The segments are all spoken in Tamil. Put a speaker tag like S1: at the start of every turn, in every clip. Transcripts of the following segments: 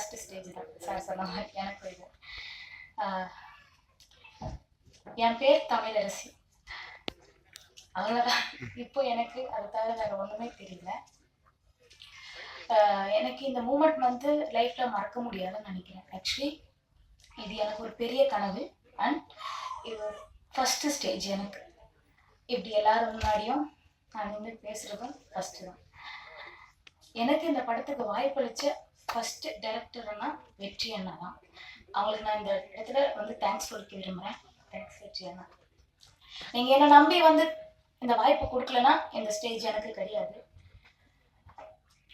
S1: ஸ்டேஜ் தான். சார் சொன்ன மாதிரி எனக்கு இது என் பேர் தமிழரசி. அவ்வளோதான் இப்போ எனக்கு அது தவிர வேறு ஒன்றுமே தெரியல. எனக்கு இந்த மூமெண்ட் வந்து லைஃப்பில் மறக்க முடியாதுன்னு நினைக்கிறேன். ஆக்சுவலி இது எனக்கு ஒரு பெரிய கனவு. அண்ட் இது ஃபஸ்ட்டு ஸ்டேஜ் எனக்கு. இப்படி எல்லாரும் முன்னாடியும் நான் நின்று பேசுகிறதும் ஃபஸ்ட்டு தான். எனக்கு இந்த படத்துக்கு வாய்ப்பளிச்ச ஃபஸ்ட்டு டைரக்டர்னா வெற்றி அண்ணா தான் அவங்களுக்கு நான் இந்த இடத்துல வந்து தேங்க்ஸ் சொல்லிக்க விரும்புகிறேன் தேங்க்ஸ் வெற்றி அண்ணா. நீங்கள் என்னை நம்பி வந்து இந்த வாய்ப்பு கொடுக்கலனா இந்த ஸ்டேஜ் எனக்கு கிடையாது.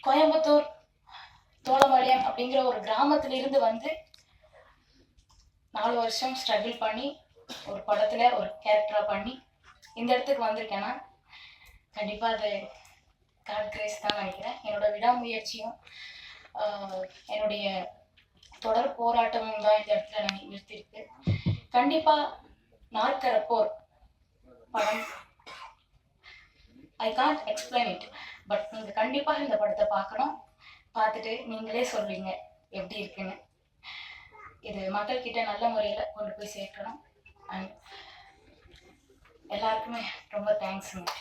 S1: கோயம்புத்தூர் தோளமலையம் அப்படிங்கிற ஒரு கிராமத்திலிருந்து வந்து நாலு வருஷம் ஸ்ட்ரகிள் பண்ணி ஒரு படத்துல ஒரு கேரக்டரா பண்ணி இந்த இடத்துக்கு வந்திருக்கேன்னா கண்டிப்பா அது காட் கிரேஸ் தான் நினைக்கிறேன். என்னோட விடாமுயற்சியும் என்னுடைய தொடர் போராட்டமும் தான் இந்த இடத்துல நான் நிறுத்தியிருக்கு. கண்டிப்பா நாற்கர போர் படம். I can't explain it but நீங்கள் கண்டிப்பாக இந்த படத்தை பார்க்கணும். பார்த்துட்டு நீங்களே சொல்வீங்க எப்படி இருக்குன்னு. இது மக்கள்கிட்ட நல்ல முறையில் கொண்டு போய் சேர்க்கணும். அண்ட் எல்லாருக்குமே ரொம்ப தேங்க்ஸுங்க